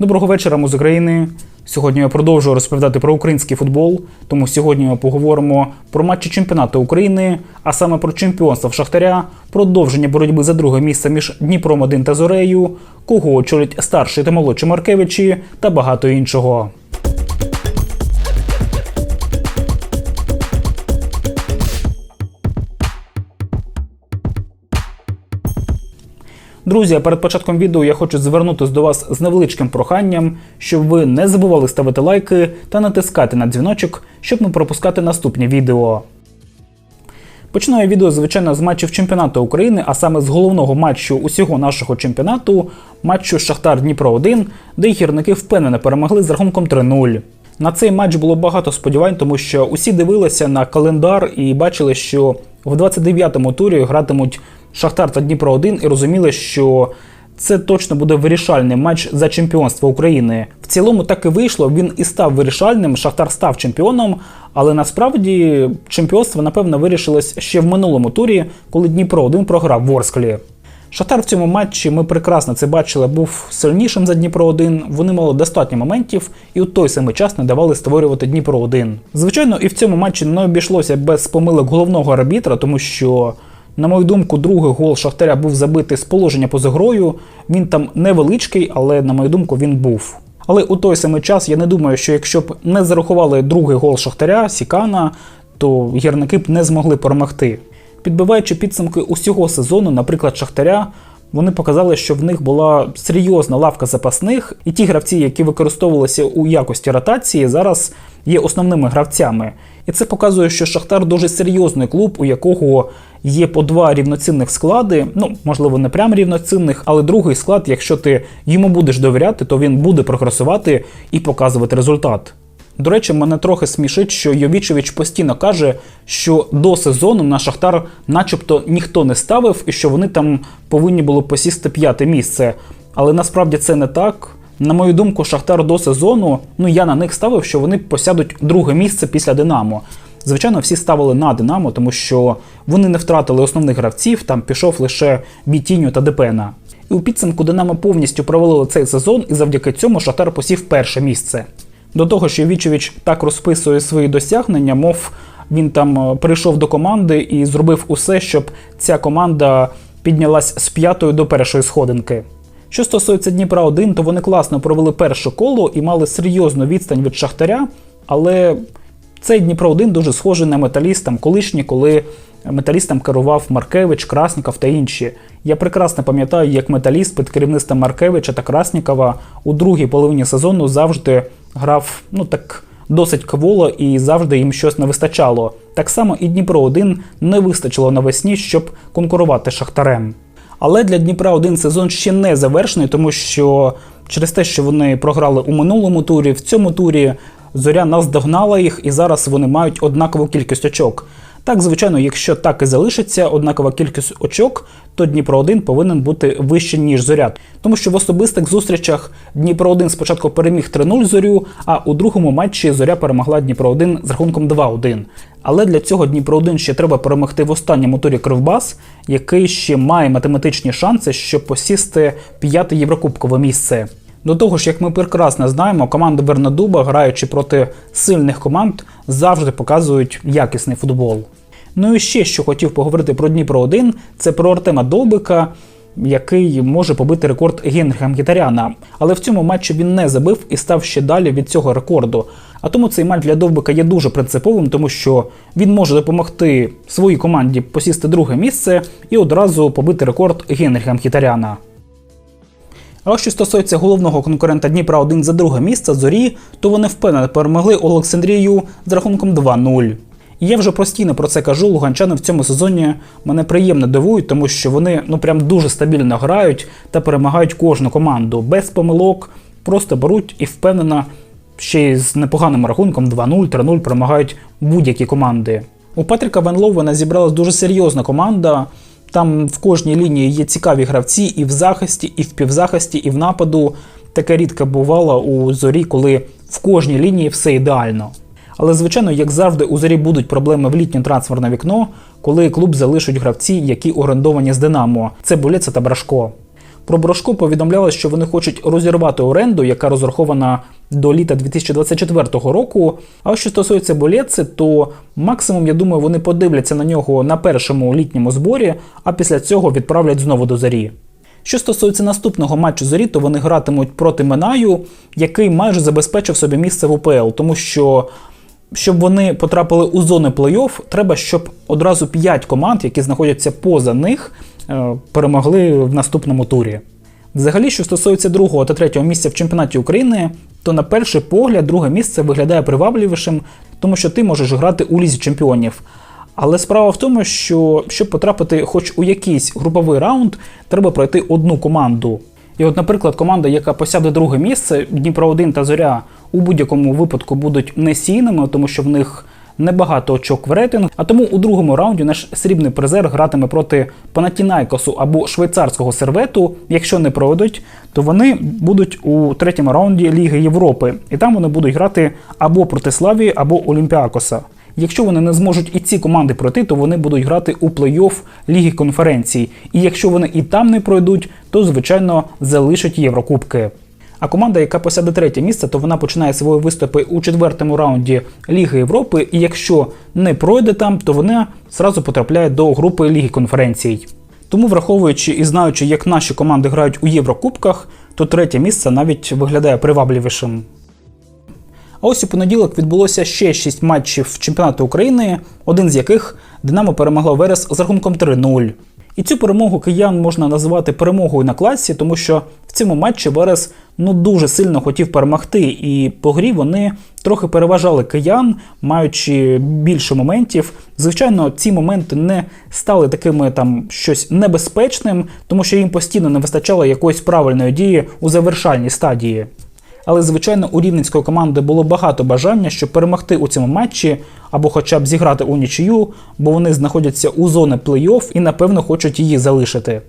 Доброго вечора, ми з України. Сьогодні я продовжую розповідати про український футбол. Тому сьогодні ми поговоримо про матчі чемпіонату України, а саме про чемпіонство в Шахтаря, продовження боротьби за друге місце між Дніпром 1 та Зорею, кого очолять старші та молодші Маркевичі та багато іншого. Друзі, перед початком відео я хочу звернутися до вас з невеличким проханням, щоб ви не забували ставити лайки та натискати на дзвіночок, щоб не пропускати наступні відео. Починаю відео, звичайно, з матчів чемпіонату України, а саме з головного матчу усього нашого чемпіонату, матчу Шахтар Дніпро 1, де гірники впевнено перемогли з рахунком 3-0. На цей матч було багато сподівань, тому що усі дивилися на календар і бачили, що в 29-му турі гратимуть Шахтар та Дніпро 1 і розуміли, що це точно буде вирішальний матч за чемпіонство України. В цілому так і вийшло. Він і став вирішальним. Шахтар став чемпіоном, але насправді чемпіонство, напевно, вирішилось ще в минулому турі, коли Дніпро 1 програв в Орсклі. Шахтар в цьому матчі ми прекрасно це бачили, був сильнішим за Дніпро 1 Вони мали достатньо моментів і у той самий час не давали створювати Дніпро 1 Звичайно, і в цьому матчі не обійшлося без помилок головного арбітра, тому що. На мою думку, другий гол Шахтаря був забитий з положення поза грою. Він там невеличкий, але на мою думку він був. Але у той самий час я не думаю, що якщо б не зарахували другий гол Шахтаря, Сікана, то гірники б не змогли перемогти. Підбиваючи підсумки усього сезону, наприклад, Шахтаря, вони показали, що в них була серйозна лавка запасних, і ті гравці, які використовувалися у якості ротації, зараз є основними гравцями. І це показує, що Шахтар дуже серйозний клуб, у якого є по два рівноцінних склади. Ну, можливо, не прям рівноцінних, але другий склад, якщо ти йому будеш довіряти, то він буде прогресувати і показувати результат. До речі, мене трохи смішить, що Йовічевич постійно каже, що до сезону на Шахтар начебто ніхто не ставив і що вони там повинні були посісти п'яте місце. Але насправді це не так. На мою думку, Шахтар до сезону, ну я на них ставив, що вони посядуть друге місце після Динамо. Звичайно, всі ставили на Динамо, тому що вони не втратили основних гравців, там пішов лише Бітіню та Депена. І у підсумку Динамо повністю провалили цей сезон, і завдяки цьому Шахтар посів перше місце. До того, що Вічевич так розписує свої досягнення, мов він там прийшов до команди і зробив усе, щоб ця команда піднялась з п'ятої до першої сходинки. Що стосується Дніпра 1, то вони класно провели перше коло і мали серйозну відстань від Шахтаря, але цей Дніпро 1 дуже схожий на металістам колишні, коли металістам керував Маркевич, Красніков та інші. Я прекрасно пам'ятаю, як металіст під керівництвом Маркевича та Краснікова у другій половині сезону завжди грав ну так досить кволо і завжди їм щось не вистачало. Так само і Дніпро 1 не вистачило навесні, щоб конкурувати з Шахтарем. Але для Дніпра один сезон ще не завершений, тому що через те, що вони програли у минулому турі, в цьому турі зоря наздогнала їх, і зараз вони мають однакову кількість очок. Так, звичайно, якщо так і залишиться однакова кількість очок, то Дніпро 1 повинен бути вище, ніж зоря. Тому що в особистих зустрічах Дніпро 1 спочатку переміг 3-0 зорю, а у другому матчі зоря перемогла Дніпро 1 з рахунком 2-1. Але для цього Дніпро 1 ще треба перемогти в останньому турі Кривбас, який ще має математичні шанси, щоб посісти п'яте єврокубкове місце. До того ж, як ми прекрасно знаємо, команди Бернадуба, граючи проти сильних команд, завжди показують якісний футбол. Ну і ще що хотів поговорити про Дніпро 1 це про Артема Довбика, який може побити рекорд Генріха Мхітаряна. Але в цьому матчі він не забив і став ще далі від цього рекорду. А тому цей матч для Довбика є дуже принциповим, тому що він може допомогти своїй команді посісти друге місце і одразу побити рекорд Генріха Мхітаряна. А що стосується головного конкурента Дніпра 1 за друге місце зорі, то вони впевнено перемогли Олександрію з рахунком 2-0. І я вже постійно про це кажу. Луганчани в цьому сезоні мене приємно дивують, тому що вони ну прям дуже стабільно грають та перемагають кожну команду без помилок, просто беруть і впевнено ще й з непоганим рахунком 2-0, 3-0 перемагають будь-які команди. У Патріка Ван Ловена зібралась дуже серйозна команда. Там в кожній лінії є цікаві гравці і в захисті, і в півзахисті, і в нападу. Таке рідко бувало у зорі, коли в кожній лінії все ідеально. Але, звичайно, як завжди, у зорі будуть проблеми в літнє трансферне вікно, коли клуб залишать гравці, які орендовані з Динамо. Це Булеца та Брашко. Про Брошко повідомляли, що вони хочуть розірвати оренду, яка розрахована до літа 2024 року. А що стосується Болєци, то максимум, я думаю, вони подивляться на нього на першому літньому зборі, а після цього відправлять знову до зарі. Що стосується наступного матчу зорі, то вони гратимуть проти Минаю, який майже забезпечив собі місце в УПЛ, тому що. Щоб вони потрапили у зони плей-офф, треба, щоб одразу 5 команд, які знаходяться поза них, е, перемогли в наступному турі. Взагалі, що стосується другого та третього місця в чемпіонаті України, то на перший погляд друге місце виглядає привабливішим, тому що ти можеш грати у лізі чемпіонів. Але справа в тому, що щоб потрапити хоч у якийсь груповий раунд, треба пройти одну команду. І от, наприклад, команда, яка посяде друге місце, Дніпро 1 та Зоря у будь-якому випадку будуть несійними, тому що в них небагато очок в рейтинг. А тому у другому раунді наш срібний призер гратиме проти Панатінайкосу або швейцарського сервету. Якщо не пройдуть, то вони будуть у третьому раунді Ліги Європи, і там вони будуть грати або проти Славії, або Олімпіакоса. Якщо вони не зможуть і ці команди пройти, то вони будуть грати у плей-офф Ліги конференцій. І якщо вони і там не пройдуть, то звичайно залишать Єврокубки. А команда, яка посяде третє місце, то вона починає свої виступи у четвертому раунді Ліги Європи. І якщо не пройде там, то вона зразу потрапляє до групи Ліги конференцій. Тому, враховуючи і знаючи, як наші команди грають у Єврокубках, то третє місце навіть виглядає привабливішим. А ось у понеділок відбулося ще 6 матчів чемпіонату України, один з яких Динамо перемогло Верес з рахунком 3-0. І цю перемогу киян можна називати перемогою на класі, тому що в цьому матчі Верес ну дуже сильно хотів перемогти, і по грі вони трохи переважали киян, маючи більше моментів. Звичайно, ці моменти не стали такими там щось небезпечним, тому що їм постійно не вистачало якоїсь правильної дії у завершальній стадії. Але, звичайно, у рівненської команди було багато бажання, щоб перемогти у цьому матчі або хоча б зіграти у нічию, бо вони знаходяться у зоні плей-офф і, напевно, хочуть її залишити.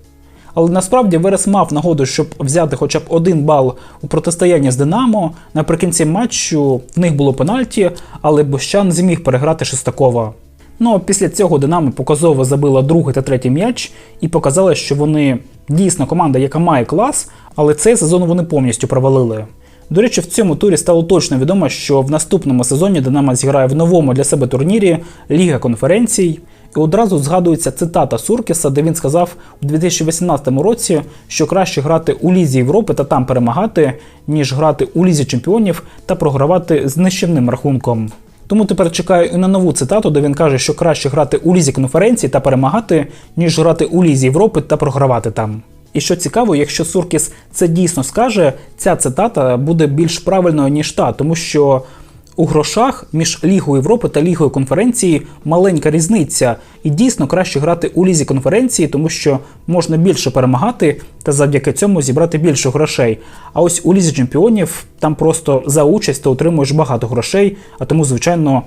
Але насправді Верес мав нагоду, щоб взяти хоча б один бал у протистоянні з Динамо. Наприкінці матчу в них було пенальті, але Бощан зміг переграти Шестакова. Ну а після цього Динамо показово забила другий та третій м'яч і показала, що вони дійсно команда, яка має клас, але цей сезон вони повністю провалили. До речі, в цьому турі стало точно відомо, що в наступному сезоні Динамо зіграє в новому для себе турнірі Ліга конференцій. І одразу згадується цитата Суркіса, де він сказав у 2018 році, що краще грати у Лізі Європи та там перемагати, ніж грати у Лізі Чемпіонів та програвати з нищівним рахунком. Тому тепер чекаю і на нову цитату, де він каже, що краще грати у лізі конференції та перемагати, ніж грати у лізі Європи та програвати там. І що цікаво, якщо Суркіс це дійсно скаже, ця цитата буде більш правильною ніж та, тому що у грошах між Лігою Європи та Лігою конференції маленька різниця, і дійсно краще грати у лізі конференції, тому що можна більше перемагати та завдяки цьому зібрати більше грошей. А ось у лізі чемпіонів там просто за участь ти отримуєш багато грошей, а тому, звичайно.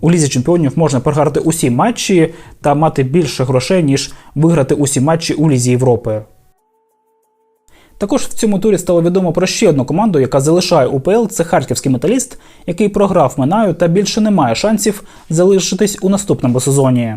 У лізі чемпіонів можна програти усі матчі та мати більше грошей, ніж виграти усі матчі у лізі Європи. Також в цьому турі стало відомо про ще одну команду, яка залишає УПЛ. Це харківський металіст, який програв Минаю та більше не має шансів залишитись у наступному сезоні.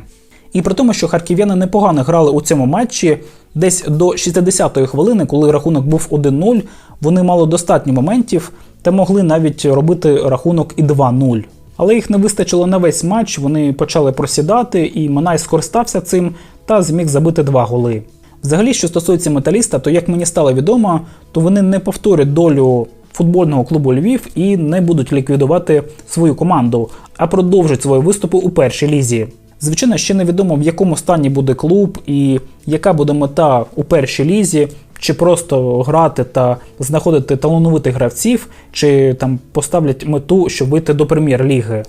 І при тому, що харків'яни непогано грали у цьому матчі, десь до 60-ї хвилини, коли рахунок був 1-0, вони мали достатньо моментів та могли навіть робити рахунок і 2-0. Але їх не вистачило на весь матч, вони почали просідати, і Манай скористався цим та зміг забити два голи. Взагалі, що стосується металіста, то як мені стало відомо, то вони не повторять долю футбольного клубу Львів і не будуть ліквідувати свою команду, а продовжать свої виступи у першій лізі. Звичайно, ще невідомо в якому стані буде клуб і яка буде мета у першій лізі, чи просто грати та знаходити талановитих гравців, чи там поставлять мету, щоб вийти до прем'єр-ліги.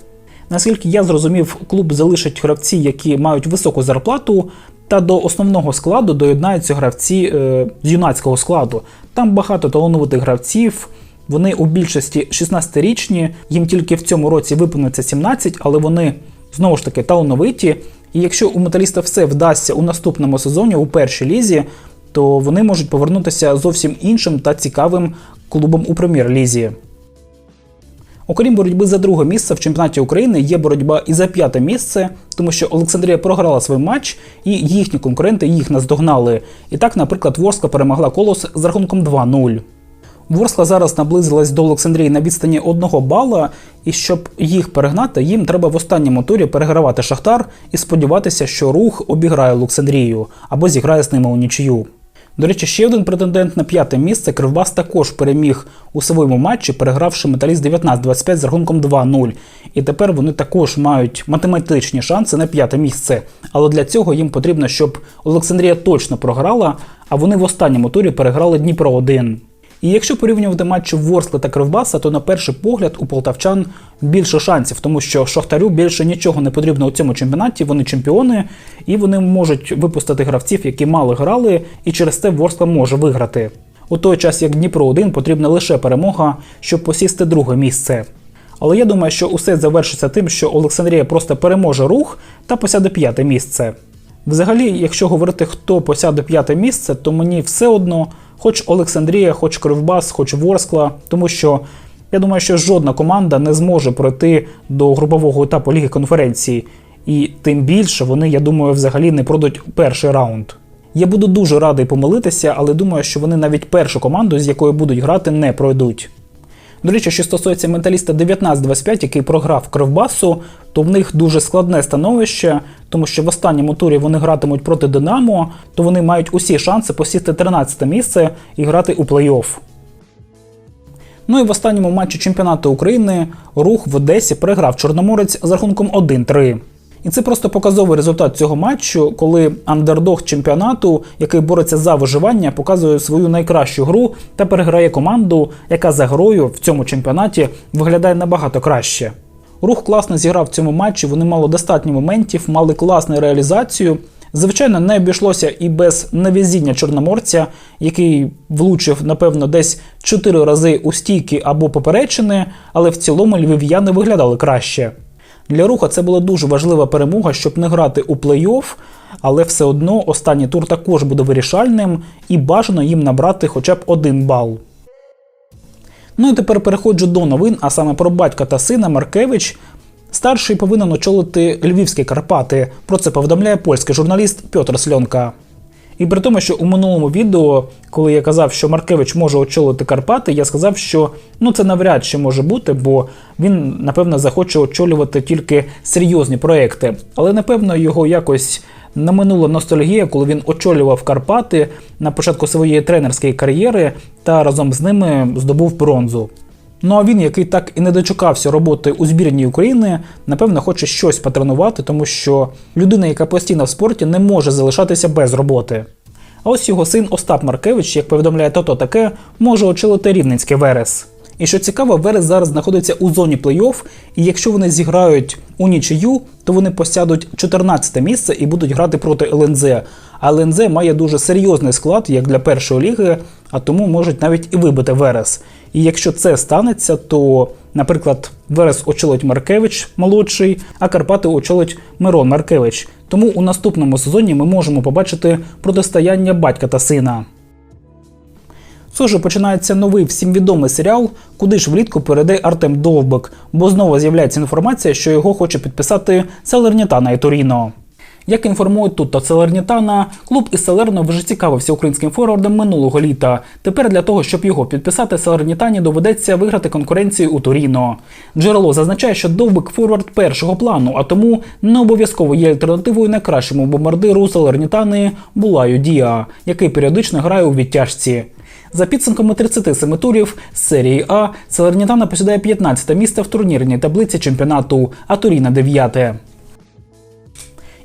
Наскільки я зрозумів, клуб залишить гравці, які мають високу зарплату, та до основного складу доєднаються гравці е, з юнацького складу. Там багато талановитих гравців. Вони у більшості 16-річні, їм тільки в цьому році виповниться 17, але вони знову ж таки талановиті. І якщо у металіста все вдасться у наступному сезоні у першій лізі, то вони можуть повернутися зовсім іншим та цікавим клубом у прем'єр-лізі. Окрім боротьби за друге місце в чемпіонаті України, є боротьба і за п'яте місце, тому що Олександрія програла свій матч, і їхні конкуренти їх наздогнали. І так, наприклад, Ворскла перемогла колос з рахунком 2-0. Ворскла зараз наблизилась до Олександрії на відстані одного бала, і щоб їх перегнати, їм треба в останньому турі перегравати Шахтар і сподіватися, що рух обіграє Олександрію або зіграє з ними у нічию. До речі, ще один претендент на п'яте місце Кривбас також переміг у своєму матчі, перегравши металіст 19-25 з рахунком 2-0. І тепер вони також мають математичні шанси на п'яте місце. Але для цього їм потрібно, щоб Олександрія точно програла, а вони в останньому турі переграли Дніпро 1. І якщо порівнювати матчі Ворскли та Кривбаса, то на перший погляд у полтавчан більше шансів, тому що Шахтарю більше нічого не потрібно у цьому чемпіонаті. Вони чемпіони, і вони можуть випустити гравців, які мало грали, і через це Ворскла може виграти. У той час, як Дніпро 1 потрібна лише перемога, щоб посісти друге місце. Але я думаю, що усе завершиться тим, що Олександрія просто переможе рух та посяде п'яте місце. Взагалі, якщо говорити, хто посяде п'яте місце, то мені все одно, хоч Олександрія, хоч Кривбас, хоч Ворскла, тому що я думаю, що жодна команда не зможе пройти до групового етапу Ліги конференції. І тим більше вони, я думаю, взагалі не пройдуть перший раунд. Я буду дуже радий помилитися, але думаю, що вони навіть першу команду, з якою будуть грати, не пройдуть. До речі, що стосується менталіста 19-25, який програв Кривбасу, то в них дуже складне становище, тому що в останньому турі вони гратимуть проти Динамо, то вони мають усі шанси посісти 13 місце і грати у плей-офф. Ну і в останньому матчі чемпіонату України рух в Одесі переграв Чорноморець з рахунком 1-3. І це просто показовий результат цього матчу, коли андердог чемпіонату, який бореться за виживання, показує свою найкращу гру та переграє команду, яка за грою в цьому чемпіонаті виглядає набагато краще. Рух класно зіграв в цьому матчі, вони мали достатньо моментів, мали класну реалізацію. Звичайно, не обійшлося і без навізіння чорноморця, який влучив, напевно, десь 4 рази у стійки або поперечини, але в цілому львів'яни виглядали краще. Для руха це була дуже важлива перемога, щоб не грати у плей-офф, але все одно останній тур також буде вирішальним і бажано їм набрати хоча б один бал. Ну і тепер переходжу до новин, а саме про батька та сина Маркевич. Старший повинен очолити львівські Карпати. Про це повідомляє польський журналіст Пьотр Сльонка. І при тому, що у минулому відео, коли я казав, що Маркевич може очолити Карпати, я сказав, що ну це навряд чи може бути, бо він напевно захоче очолювати тільки серйозні проекти. Але напевно його якось наминула ностальгія, коли він очолював Карпати на початку своєї тренерської кар'єри та разом з ними здобув бронзу. Ну а він, який так і не дочекався роботи у збірній України, напевно, хоче щось потренувати, тому що людина, яка постійно в спорті, не може залишатися без роботи. А ось його син Остап Маркевич, як повідомляє тото таке, може очолити рівненський Верес. І що цікаво, Верес зараз знаходиться у зоні плей-офф, і якщо вони зіграють у нічию, то вони посядуть 14 місце і будуть грати проти ЛНЗ. А ЛНЗ має дуже серйозний склад, як для першої ліги, а тому можуть навіть і вибити Верес. І якщо це станеться, то, наприклад, Верес очолить Маркевич молодший, а Карпати очолить Мирон Маркевич. Тому у наступному сезоні ми можемо побачити протистояння батька та сина. Схоже, починається новий всім відомий серіал, куди ж влітку перейде Артем Довбик, бо знову з'являється інформація, що його хоче підписати Салернітана і Торіно. Як інформують тут та Салернітана, клуб із Салерно вже цікавився українським форвардом минулого літа. Тепер для того, щоб його підписати, Салернітані доведеться виграти конкуренцію у Торіно. Джерело зазначає, що довбик форвард першого плану, а тому не обов'язково є альтернативою найкращому бомбардиру Салернітани Булаю Діа, який періодично грає у відтяжці. За підсумками 37 турів з серії А Салернітана посідає 15 місце в турнірній таблиці чемпіонату, а Торіна 9.